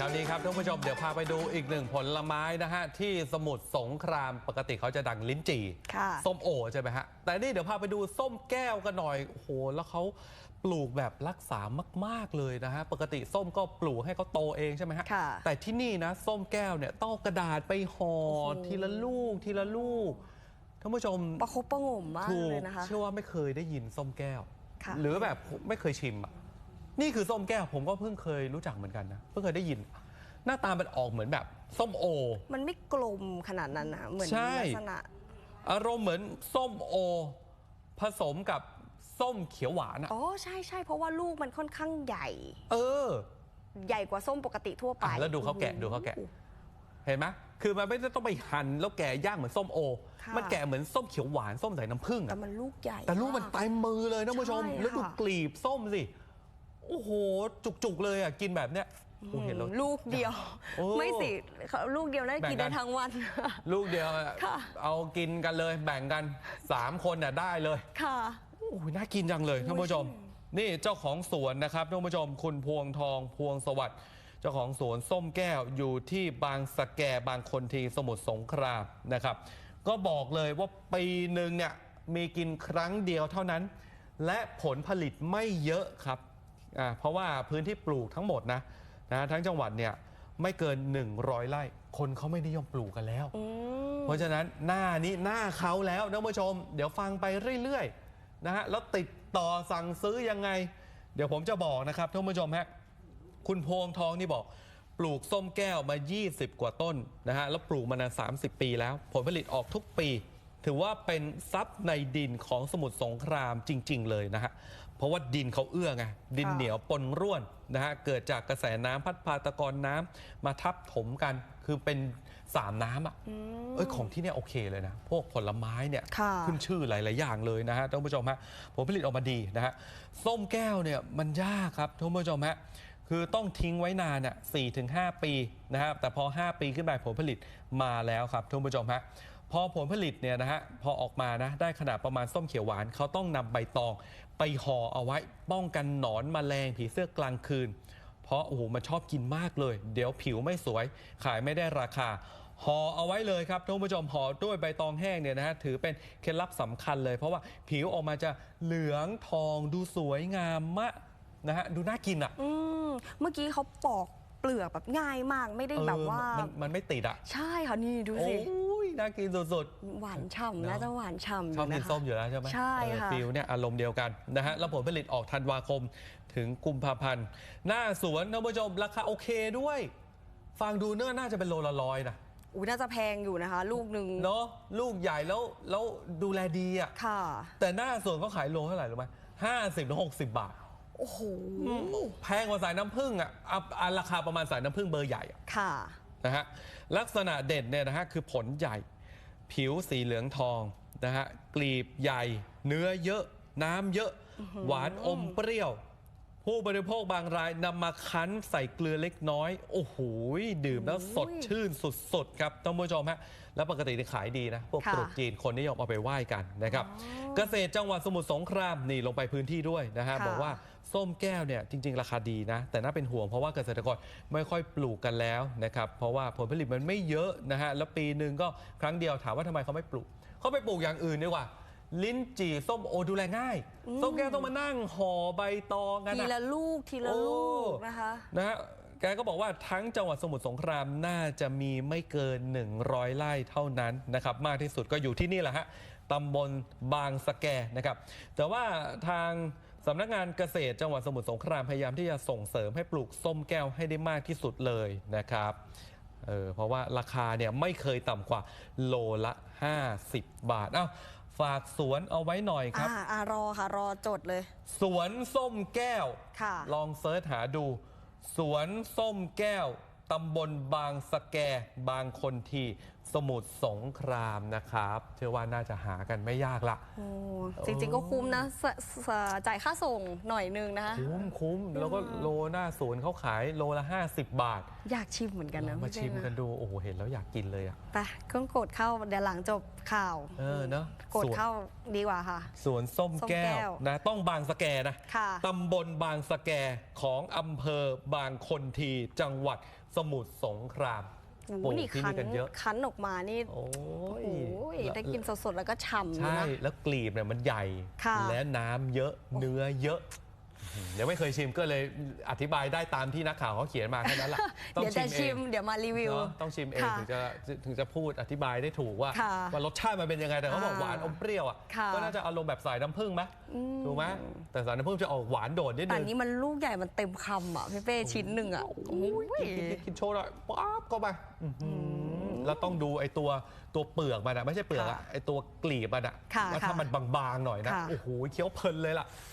ครับนี้ครับท่านผู้ชมเดี๋ยวพาไปดูอีกหนึ่งผลไม้นะฮะที่สมุทรสงครามปกติเขาจะดังลิ้นจี่ค่ะส้มโอใช่ไหมฮะแต่นี่เดี๋ยวพาไปดูส้มแก้วกันหน่อยโอ้โหแล้วเขาปลูกแบบรักษามาก ๆเลยนะฮะปกติส้มก็ปลูกให้เขาโตเองใช่ไหมฮะค่ะแต่ที่นี่นะส้มแก้วเนี่ยต้องเอากระดาษไปห่อโอ้โหทีละลูกทีละลูกท่านผู้ชมประคบประหงมมากถูเลกยนะคะเชื่อว่าไม่เคยได้ยินส้มแก้วค่ะหรือแบบไม่เคยชิมอะ นี่คือส้มแก้วผมก็เพิ่งเคยรู้จักเหมือนกันนะเพิ่งเคยได้ยิน หน้าตามันออกเหมือนแบบ ส้มโอ มันไม่กลมขนาดนั้นนะเหมือนใช่ ลักษณะอารมณ์เหมือนส้มโอ ผสมกับส้มเขียวหวานอะอ๋อใช่ใช่เพราะว่าลูกมันค่อนข้างใหญ่ เออ ใหญ่กว่าส้มปกติทั่วไปอะแล้วดูเขาแกะดูเขาแกะ เห็นไหมคือมันไม่ได้ต้องไปหั่นแล้วแกะย่างเหมือนส้มโอค่ะมันแกะเหมือนส้มเขียวหวานส้มสายน้ำผึ้งแต่อะมันลูกใหญ่แต่ลูกมันาก เต็มมือเลยนะผู้ชม ใช่แล้วดูค่ะ กลีบส้มสิ โอ้โห จุกๆเลยอะกินแบบเนี้ยโอ้เห็นแล้ว ลูกเดียว โอ้ ไม่สิลูกเดียวน่าจะกินแบ่ได้งกันทั้งวัน ลูกเดียวอะค่ะ เอากินกันเลยแบ่งกัน3คนน่ะได้เลย ค่ะ โอ้ยน่ากินจังเลยท่านผู้ชม นี่เจ้าของสวนนะครับท่านผู้ชมคุณพวงทองพวงสวัสดิ์เจ้าของสวนส้มแก้วอยู่ที่บางสะแกบางคนทีสมุทรสงครามนะครับ ก็บอกเลยว่าปีหนึ่งเนี่ยมีกินครั้งเดียวเท่านั้น และผลผลิตไม่เยอะครับ อ่าเพราะว่าพื้นที่ปลูกทั้งหมดนะนะทั้งจังหวัดเนี่ยไม่เกิน 100ไร่คนเขาไม่นิยมปลูกกันแล้ว อืม เพราะฉะนั้นหน้านี้หน้าเขาแล้วท่านผู้ชม เดี๋ยวฟังไปเรื่อยๆนะฮะแล้วติดต่อสั่งซื้อยังไง เดี๋ยวผมจะบอกนะครับท่านผู้ชมฮะคุณพวงทองนี่บอก ปลูกส้มแก้วมา 20 กว่าต้นนะฮะแล้วปลูกมานาน30 ปีแล้ว ผลผลิตออกทุกปี ถือว่าเป็นทรัพย์ในดินของสมุทรสงครามจริง ๆ เลยนะฮะ เพราะว่าดินเขาเอื้อไง ดินค่ะเหนียวปนร่วนนะฮะ เกิดจากกระแสน้ำพัดพาตะกอนน้ำมาทับถมกัน คือเป็นสามน้ำอะเอ้ยของที่เนี่ยโอเคเลยนะ พวกผลไม้เนี่ยค่ะขึ้นชื่อหลาย ๆ อย่างเลยนะฮะท่านผู้ชมฮะผลผลิตออกมาดีนะฮะส้มแก้วเนี่ยมันยากครับท่านผู้ชมฮะคือต้องทิ้งไว้นานเนี่ยสี่ถึงห้าปีนะฮะแต่พอ 5 ปีขึ้นไปผลผลิตมาแล้วครับท่านผู้ชมฮะ พอผลผลิตเนี่ยนะฮะพอออกมานะได้ขนาดประมาณส้มเขียวหวานเขาต้องนำใบตอง ไปห่อเอาไว้ป้องกันหนอนแมลงผีเสื้อกลางคืน เพราะโอ้โหมันชอบกินมากเลย เดี๋ยวผิวไม่สวย ขายไม่ได้ราคาห่อเอาไว้เลยครับท่านผู้ชมห่อด้วยใบตองแห้งเนี่ยนะฮะถือเป็นเคล็ดลับสำคัญเลย เพราะว่าผิวออกมาจะเหลืองทองดูสวยงามมากนะฮะดูน่ากินอะอืมเมื่อกี้เขาปอกเปลือกแบบง่ายมากไม่ได้เออแบบว่านมันไม่ติดอะ ใช่ค่ะนี่ดูโอ้สิย น่ากินสุดหวานฉ่ำเนนะอะจะหวานฉ่ำอๆชอบยู่กินะนคะส้มอยู่แล้วใช่ไหมใช่เออค่ะฟิลเนี่ยอารมณ์เดียวกันนะฮะแล้วผลผลิตออกธันวาคมถึงกุมภาพันธ์ หน้าสวนท่านผู้ชมราคาโอเคด้วย ฟังดูเนื้อน่าจะเป็นโลละร้อยนะอุ้ยน่าจะแพงอยู่นะคะ ลูกหนึ่งเนาะลูกใหญ่แล้วแล้วดูแลดีอะค่ะ แต่หน้าสวนเขาขายโลเท่าไหร่รู้ไหมห้าสิบถึงหกสิบบาท โอ้โห แพงกว่าสายน้ำผึ้งอะอะอะราคาประมาณสายน้ำผึ้งเบอร์ใหญ่อะ ค่ะ นะฮะลักษณะเด่นเนี่ยนะฮะคือผลใหญ่ ผิวสีเหลืองทองนะฮะกลีบใหญ่ เนื้อเยอะ น้ำเยอะ หวานอมเปรี้ยว ผู้บริโภคบางรายนำมาคั้นใส่เกลือเล็กน้อย โอ้โห ดื่มแล้วสดชื่นสุดๆครับท่านผู้ชมฮะ แล้วปกตินี่ขายดีนะ พวกค่ะตรุษจีนคนนิยมเอาไปไหว้กันนะครับ เกษตรจังหวัดสมุทรสงครามนี่ลงไปพื้นที่ด้วยนะฮะค่ะบอกว่าส้มแก้วเนี่ยจริง ๆ ราคาดีนะ แต่น่าเป็นห่วงเพราะว่าเกษตรกรไม่ค่อยปลูกกันแล้วนะครับเพราะว่าผลผลิตมันไม่เยอะนะฮะแล้วปีหนึ่งก็ครั้งเดียวถามว่าทำไมเขาไม่ปลูกเขาไปปลูกอย่างอื่นดีกว่า ลิ้นจี่ส้มโอดูแลง่าย ส้มแก้วต้องมานั่งห่อใบตองกันทีอะละลูกทีละลูกนะคะนะฮะแกก็บอกว่าทั้งจังหวัดสมุทรสงครามน่าจะมีไม่เกิน 100ไร่เท่านั้นนะครับ มากที่สุดก็อยู่ที่นี่แหละฮะตำบลบางสะแกนะครับ แต่ว่าทางสำนักงานเกษตรจังหวัดสมุทรสงครามพยายามที่จะส่งเสริมให้ปลูกส้มแก้วให้ได้มากที่สุดเลยนะครับเออเพราะว่าราคาเนี่ยไม่เคยต่ำกว่าโลละ 50 บาท เอ้า ฝากสวนเอาไว้หน่อยครับ อ่าอ่ารอค่ะ รอจดเลย สวนส้มแก้ว ค่ะ ลองเซิร์ชหาดู สวนส้มแก้ว ตำบลบางสะแก บางคนที สมุทรสงครามนะครับ เชื่อว่าน่าจะหากันไม่ยากละ โอ้จริงๆก็คุ้มนะสสจ่ายค่าส่งหน่อยนึงนะคะ คุ้มคุ้มแล้วก็โลหน้าศูนย์เขาขายโลละ 50 บาทอยากชิมเหมือนกันนะมาพี่เป้ชิมกันนะดูโอ้โหเห็นแล้วอยากกินเลยอะไปเครื่องกดเข้าเดี๋ยวหลังจบข่าวเออเนอะกดสวนเข้าดีกว่าค่ะ สวนส้มส้มแก้แก้ววนะต้องบางสะแกนะค่ะ ตำบลบางสะแกของอำเภอบางคนทีจังหวัดสมุทรสงคราม โอ้โหปลูกนี่ที่คั้นี่นกันเยอะ คั้นออกมานี่โอ้ยโอ้ยแล้วได้กินสดๆแล้วก็ฉ่ำเลยใช่ นะ แล้วกลีบเนี่ยมันใหญ่ ค่ะ และน้ำเยอะเนื้อเยอะ ยังไม่เคยชิมก็เลยอธิบายได้ตามที่นักข่าวเขาเขียนมาแค่นั้นแหละต้องเดี๋ยวจะเอชิงมเดี๋ยวมารีวิว เนอะต้องชิมเองค่ะถึงจะถึงจะพูดอธิบายได้ถูกว่าค่ะว่ารสชาติมันเป็นยังไงแต่เขาบอกอ่าหวานอมเปรี้ยวอะค่ะ ก็น่าจะอารมณ์แบบสายน้ำผึ้งไหมถูกไหมแต่สายน้ำผึ้งจะออกหวานโดดนิดแต่นึงนี้มันลูกใหญ่มันเต็มคำอะพี่เป้ชิ้นหนึ่งอะโอ้ย กินกินกินโชว์หน่อยป๊าบเข้าไปอื้อหือแล้วต้องดูไอ้ตัวตัวเปลือกมันอะไม่ใช่เปลือกอะค่ะไอ้ตัวกลีบมันอะค่ะว่าถ้าค่ะมันบางๆหน่อยนะค่ะ โอ้โหเคี้ยวเพลินเลยล่ะ